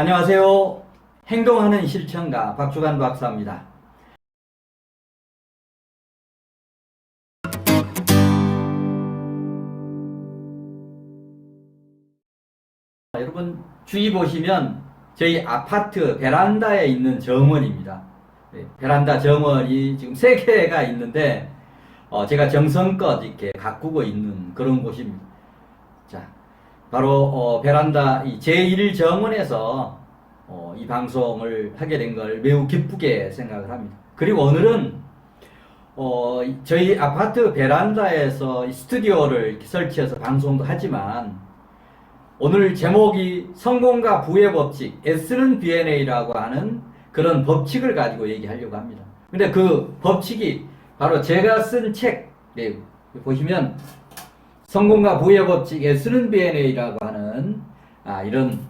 안녕하세요. 행동하는 실천가 박주간 박사입니다. 여러분 주위 보시면 저희 아파트 베란다에 있는 정원입니다. 네, 베란다 정원이 지금 세 개가 있는데 어, 제가 정성껏 이렇게 가꾸고 있는 그런 곳입니다. 자, 바로 어, 베란다 이 제1 정원에서 어, 이 방송을 하게 된 걸 매우 기쁘게 생각을 합니다. 그리고 오늘은 어, 이- 저희 아파트 베란다에서 이 스튜디오를 설치해서 방송도 하지만 오늘 제목이 성공과 부의 법칙, S는 BNA라고 하는 그런 법칙을 가지고 얘기하려고 합니다. 근데 그 법칙이 바로 제가 쓴 책, 네, 보시면 성공과 부의 법칙, S는 BNA라고 하는 아, 이런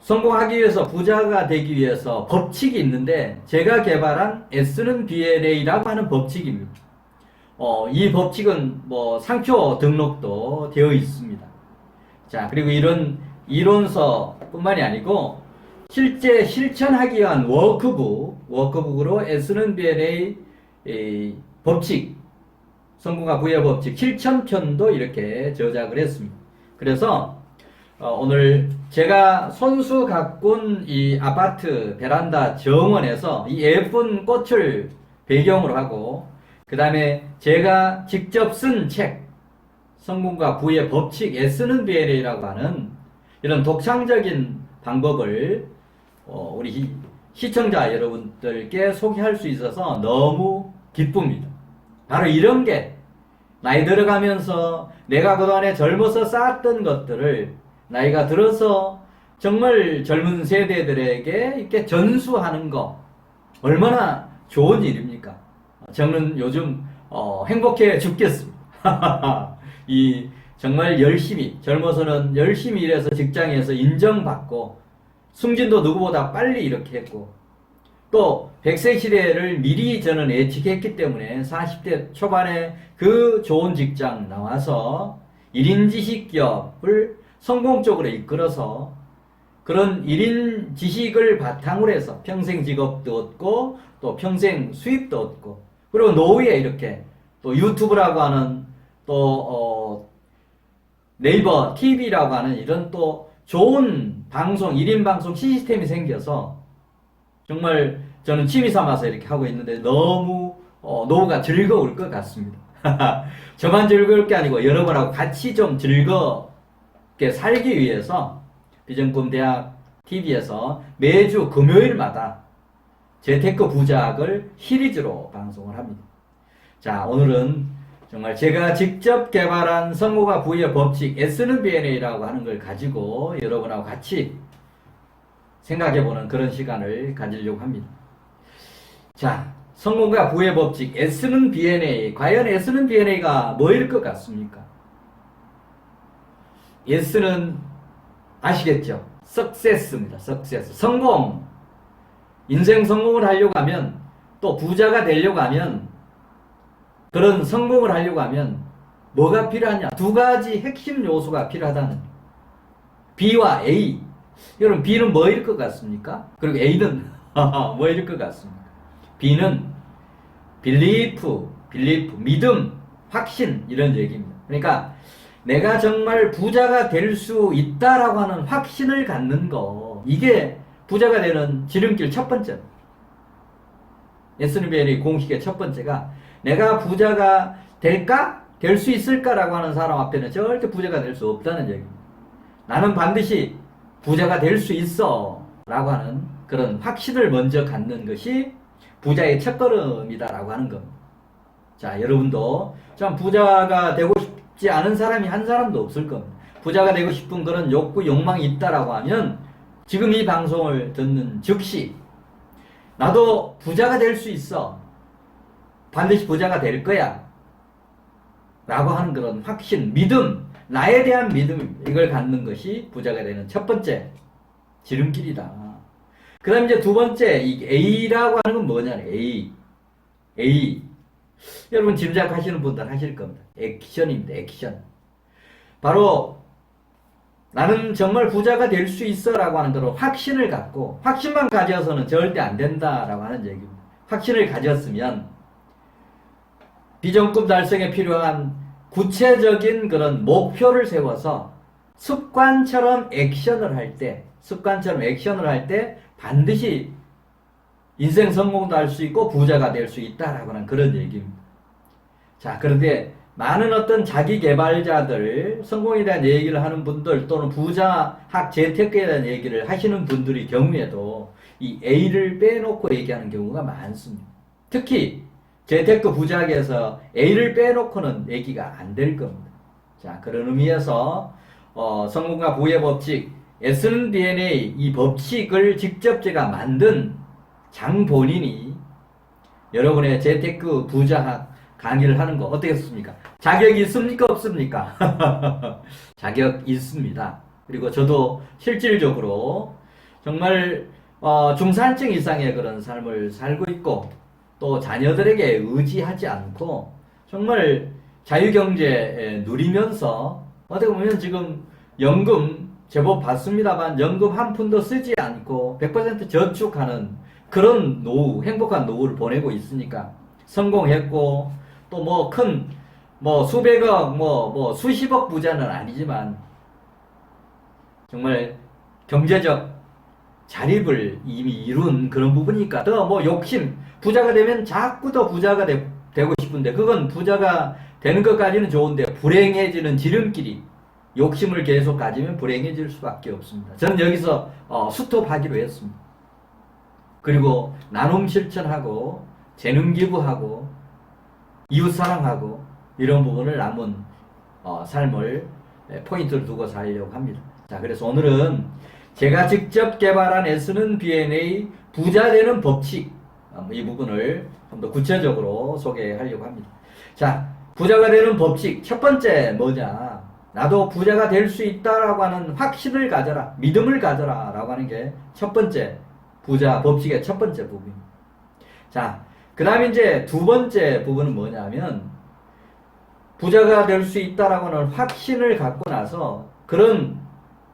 성공하기 위해서 부자가 되기 위해서 법칙이 있는데 제가 개발한 S는 BNA라고 하는 법칙입니다. 어, 이 법칙은 뭐 상표 등록도 되어 있습니다. 자, 그리고 이런 이론서뿐만이 아니고 실제 실천하기 위한 워크북, 워크북으로 S는 BNA 이 법칙, 성공과 부의 법칙 실천편도 이렇게 저작을 했습니다. 그래서 어, 오늘 제가 손수 가꾼 이 아파트 베란다 정원에서 이 예쁜 꽃을 배경으로 하고 그 다음에 제가 직접 쓴 책 성공과 부의 법칙 S는 BNA라고 하는 이런 독창적인 방법을 어, 우리 시- 시청자 여러분들께 소개할 수 있어서 너무 기쁩니다. 바로 이런 게 나이 들어가면서 내가 그동안에 젊어서 쌓았던 것들을 나이가 들어서 정말 젊은 세대들에게 이렇게 전수하는 거 얼마나 좋은 일입니까? 저는 요즘 어, 행복해 죽겠습니다. 이 정말 열심히 젊어서는 열심히 일해서 직장에서 인정받고 승진도 누구보다 빨리 이렇게 했고 또 100세 시대를 미리 저는 예측했기 때문에 40대 초반에 그 좋은 직장 나와서 1인 지식 기업을 성공적으로 이끌어서 그런 1인 지식을 바탕으로 해서 평생 직업도 얻고 또 평생 수입도 얻고 그리고 노후에 이렇게 또 유튜브라고 하는 또 어, 네이버 TV라고 하는 이런 또 좋은 방송 1인 방송 시스템이 생겨서 정말 저는 취미 삼아서 이렇게 하고 있는데 너무 어, 노후가 즐거울 것 같습니다. 저만 즐거울 게 아니고 여러분하고 같이 좀 즐겁게 살기 위해서 비전꿈 대학 TV에서 매주 금요일마다 재테크 부작을 시리즈로 방송을 합니다. 자, 오늘은 정말 제가 직접 개발한 성공과 부의 법칙 S는 BNA라고 하는 걸 가지고 여러분하고 같이 생각해보는 그런 시간을 가지려고 합니다. 자, 성공과 부의 법칙 S는 BNA. 과연 S는 BNA가 뭐일 것 같습니까? S는 아시겠죠? success입니다. success. 성공. 인생 성공을 하려고 하면 또 부자가 되려고 하면 그런 성공을 하려고 하면 뭐가 필요하냐? 두 가지 핵심 요소가 필요하다는 B와 A. 여러분 B는 뭐일 것 같습니까? 그리고 A는 뭐일 것 같습니까? B는 belief, belief, 믿음, 확신 이런 얘기입니다. 그러니까 내가 정말 부자가 될 수 있다라고 하는 확신을 갖는 거 이게 부자가 되는 지름길 첫 번째. 예스니벨의 공식의 첫 번째가 내가 부자가 될까? 될 수 있을까라고 하는 사람 앞에는 절대 부자가 될 수 없다는 얘기입니다. 나는 반드시 부자가 될 수 있어 라고 하는 그런 확신을 먼저 갖는 것이 부자의 첫걸음이다라고 하는 겁니다. 자, 여러분도 참 부자가 되고 싶지 않은 사람이 한 사람도 없을 겁니다. 부자가 되고 싶은 그런 욕구, 욕망이 있다라고 하면 지금 이 방송을 듣는 즉시 나도 부자가 될 수 있어. 반드시 부자가 될 거야. 라고 하는 그런 확신, 믿음, 나에 대한 믿음, 이걸 갖는 것이 부자가 되는 첫 번째 지름길이다. 그 다음 이제 두 번째, 이 A라고 하는 건 뭐냐, A. A. 여러분 짐작하시는 분들 하실 겁니다. 액션입니다, 액션. 바로 나는 정말 부자가 될 수 있어라고 하는 그런 확신을 갖고 확신만 가져서는 절대 안 된다라고 하는 얘기입니다. 확신을 가졌으면 비전급 달성에 필요한 구체적인 그런 목표를 세워서 습관처럼 액션을 할 때, 습관처럼 액션을 할 때 반드시 인생 성공도 할 수 있고 부자가 될 수 있다라고 하는 그런 얘기입니다. 자, 그런데 많은 어떤 자기 개발자들, 성공에 대한 얘기를 하는 분들 또는 부자학 재테크에 대한 얘기를 하시는 분들의 경우에도 이 A를 빼놓고 얘기하는 경우가 많습니다. 특히 재테크 부자학에서 A를 빼놓고는 얘기가 안 될 겁니다. 자, 그런 의미에서 어, 성공과 부의 법칙, S는 DNA 이 법칙을 직접 제가 만든 장 본인이 여러분의 재테크 부자학 강의를 하는 거 어떻겠습니까? 자격이 있습니까? 없습니까? 자격 있습니다. 그리고 저도 실질적으로 정말 어, 중산층 이상의 그런 삶을 살고 있고 또 자녀들에게 의지하지 않고 정말 자유경제 누리면서 어떻게 보면 지금 연금 제법 받습니다만 연금 한 푼도 쓰지 않고 100% 저축하는 그런 노후, 행복한 노후를 보내고 있으니까 성공했고 또 뭐 큰뭐 수백억 뭐뭐 수십억 부자는 아니지만 정말 경제적 자립을 이미 이룬 그런 부분이니까 더 뭐 욕심 부자가 되면 자꾸 더 부자가 되, 되고 싶은데 그건 부자가 되는 것까지는 좋은데 불행해지는 지름길이 욕심을 계속 가지면 불행해질 수밖에 없습니다. 저는 여기서 어, 스톱하기로 했습니다. 그리고 나눔 실천하고 재능 기부하고 이웃 사랑하고 이런 부분을 남은 어, 삶을 예, 포인트를 두고 살려고 합니다. 자, 그래서 오늘은 제가 직접 개발한 S는 BNA 부자 되는 법칙 어, 이 부분을 좀 더 구체적으로 소개하려고 합니다. 자, 부자가 되는 법칙 첫 번째 뭐냐? 나도 부자가 될 수 있다라고 하는 확신을 가져라, 믿음을 가져라 라고 하는 게 첫 번째 부자 법칙의 첫 번째 부분입니다. 자, 그 다음에 이제 두 번째 부분은 뭐냐면, 부자가 될 수 있다라고 하는 확신을 갖고 나서 그런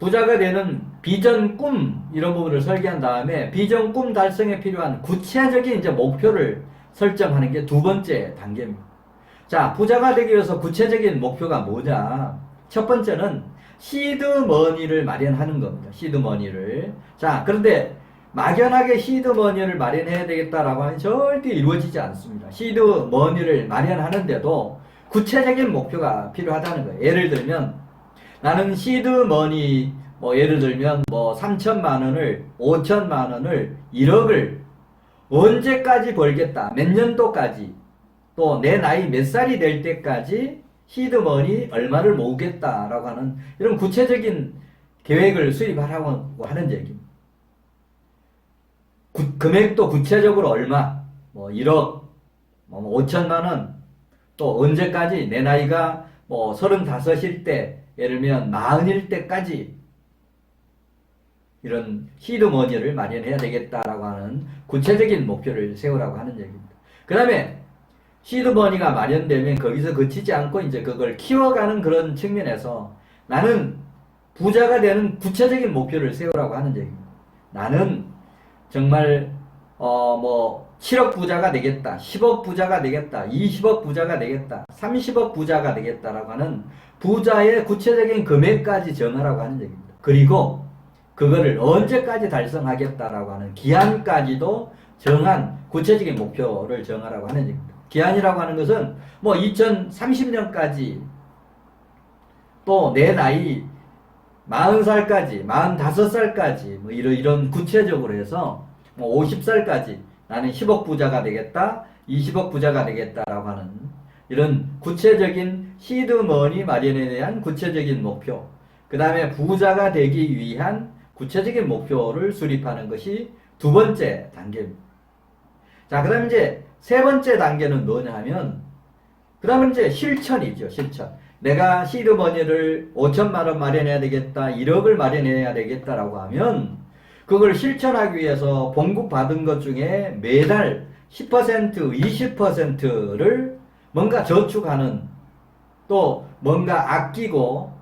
부자가 되는 비전 꿈 이런 부분을 설계한 다음에 비전 꿈 달성에 필요한 구체적인 이제 목표를 설정하는 게 두 번째 단계입니다. 자, 부자가 되기 위해서 구체적인 목표가 뭐냐? 첫 번째는 시드머니를 마련하는 겁니다. 시드머니를. 자, 그런데 막연하게 시드머니를 마련해야 되겠다라고 하면 절대 이루어지지 않습니다. 시드머니를 마련하는데도 구체적인 목표가 필요하다는 거예요. 예를 들면 나는 시드머니 뭐 예를 들면 뭐 3천만 원을 5천만 원을 1억을 언제까지 벌겠다. 몇 년도까지 또 내 나이 몇 살이 될 때까지 시드머니 얼마를 모으겠다라고 하는 이런 구체적인 계획을 수립하라고 하는 얘기입니다. 구- 금액도 구체적으로 얼마, 뭐 1억, 뭐 5천만 원, 또 언제까지 내 나이가 뭐 35일 때, 예를 들면 40일 때까지 이런 시드머니를 마련해야 되겠다라고 하는 구체적인 목표를 세우라고 하는 얘기입니다. 그 다음에 시드머니가 마련되면 거기서 그치지 않고 이제 그걸 키워가는 그런 측면에서 나는 부자가 되는 구체적인 목표를 세우라고 하는 얘기입니다. 나는 정말 어 뭐 7억 부자가 되겠다, 10억 부자가 되겠다, 20억 부자가 되겠다, 30억 부자가 되겠다라고 하는 부자의 구체적인 금액까지 정하라고 하는 얘기입니다. 그리고 그거를 언제까지 달성하겠다라고 하는 기한까지도 정한 구체적인 목표를 정하라고 하는 얘기입니다. 기한이라고 하는 것은 뭐 2030년까지 또 내 나이 40살까지, 45살까지 뭐 이런 이런 구체적으로 해서 뭐 50살까지 나는 10억 부자가 되겠다, 20억 부자가 되겠다라고 하는 이런 구체적인 시드머니 마련에 대한 구체적인 목표. 그 다음에 부자가 되기 위한 구체적인 목표를 수립하는 것이 두 번째 단계입니다. 자, 그 다음에 이제 세 번째 단계는 뭐냐 하면, 그 다음은 이제 실천이죠, 실천. 내가 시드머니를 5천만 원 마련해야 되겠다, 1억을 마련해야 되겠다라고 하면, 그걸 실천하기 위해서 봉급 받은 것 중에 매달 10%, 20%를 뭔가 저축하는, 또 뭔가 아끼고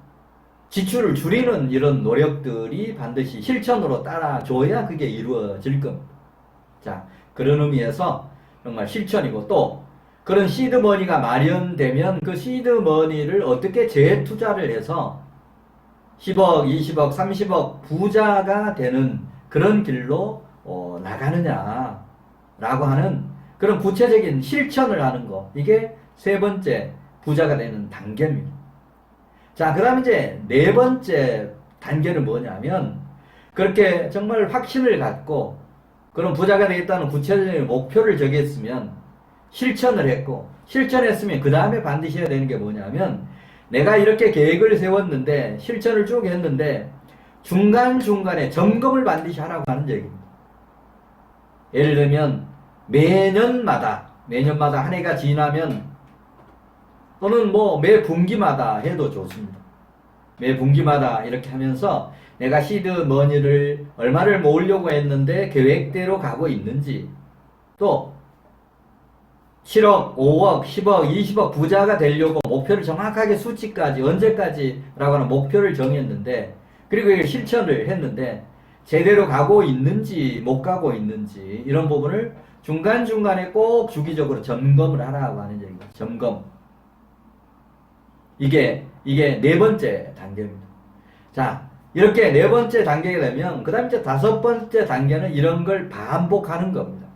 지출을 줄이는 이런 노력들이 반드시 실천으로 따라줘야 그게 이루어질 겁니다. 자, 그런 의미에서 정말 실천이고 또 그런 시드머니가 마련되면 그 시드머니를 어떻게 재투자를 해서 10억, 20억, 30억 부자가 되는 그런 길로 어, 나가느냐라고 하는 그런 구체적인 실천을 하는 거 이게 세 번째 부자가 되는 단계입니다. 자, 그 다음 이제 네 번째 단계는 뭐냐면 그렇게 정말 확신을 갖고 그런 부자가 되겠다는 구체적인 목표를 정했으면 실천을 했고 실천했으면 그 다음에 반드시 해야 되는 게 뭐냐면 내가 이렇게 계획을 세웠는데 실천을 쭉 했는데 중간중간에 점검을 반드시 하라고 하는 얘기입니다. 예를 들면 매년마다 매년마다 한 해가 지나면 또는 뭐 매 분기마다 해도 좋습니다. 매 분기마다 이렇게 하면서 내가 시드 머니를 얼마를 모으려고 했는데 계획대로 가고 있는지 또 7억, 5억, 10억, 20억 부자가 되려고 목표를 정확하게 수치까지 언제까지라고 하는 목표를 정했는데 그리고 실천을 했는데 제대로 가고 있는지 못 가고 있는지 이런 부분을 중간중간에 꼭 주기적으로 점검을 하라고 하는. 점검. 이게 이게 네 번째 단계입니다. 자, 이렇게 네 번째 단계가 되면 그다음 이제 다섯 번째 단계는 이런 걸 반복하는 겁니다.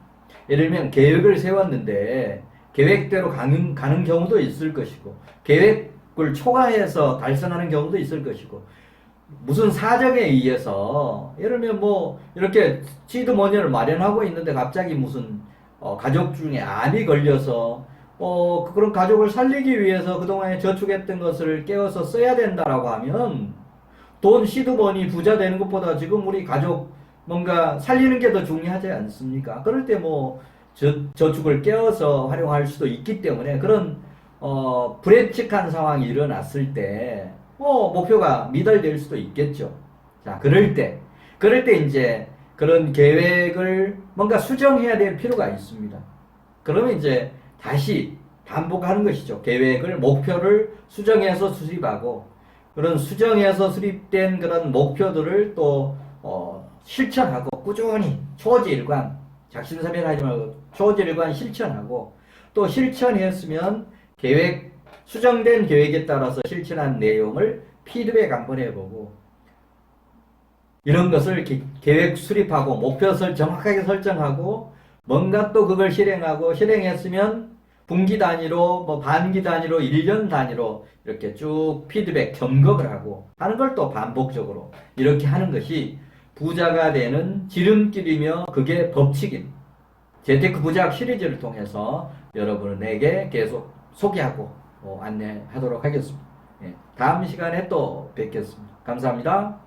예를 들면 계획을 세웠는데 계획대로 가는, 가는 경우도 있을 것이고 계획을 초과해서 달성하는 경우도 있을 것이고 무슨 사정에 의해서 예를 들면 뭐 이렇게 시드머니를 마련하고 있는데 갑자기 무슨 어, 가족 중에 암이 걸려서 어, 그런 가족을 살리기 위해서 그동안에 저축했던 것을 깨워서 써야 된다라고 하면 돈 시드머니 부자 되는 것보다 지금 우리 가족 뭔가 살리는 게 더 중요하지 않습니까? 그럴 때 뭐 저축을 깨워서 활용할 수도 있기 때문에 그런 어, 불예측한 상황이 일어났을 때 뭐 목표가 미달될 수도 있겠죠. 자, 그럴 때 그럴 때 이제 그런 계획을 뭔가 수정해야 될 필요가 있습니다. 그러면 이제 다시 반복하는 것이죠. 계획을 목표를 수정해서 수립하고 그런 수정해서 수립된 그런 목표들을 또 어, 실천하고 꾸준히 초지일관 작심삼일하지 말고 초지일관 실천하고 또 실천했으면 계획 수정된 계획에 따라서 실천한 내용을 피드백 한번 해보고 이런 것을 기- 계획 수립하고 목표 설 정확하게 설정하고 뭔가 또 그걸 실행하고 실행했으면 분기 단위로 뭐 반기 단위로 1년 단위로 이렇게 쭉 피드백 점검을 하고 하는 걸 또 반복적으로 이렇게 하는 것이 부자가 되는 지름길이며 그게 법칙입니다. 재테크 부작 시리즈를 통해서 여러분에게 계속 소개하고 어, 안내하도록 하겠습니다. 예, 다음 시간에 또 뵙겠습니다. 감사합니다.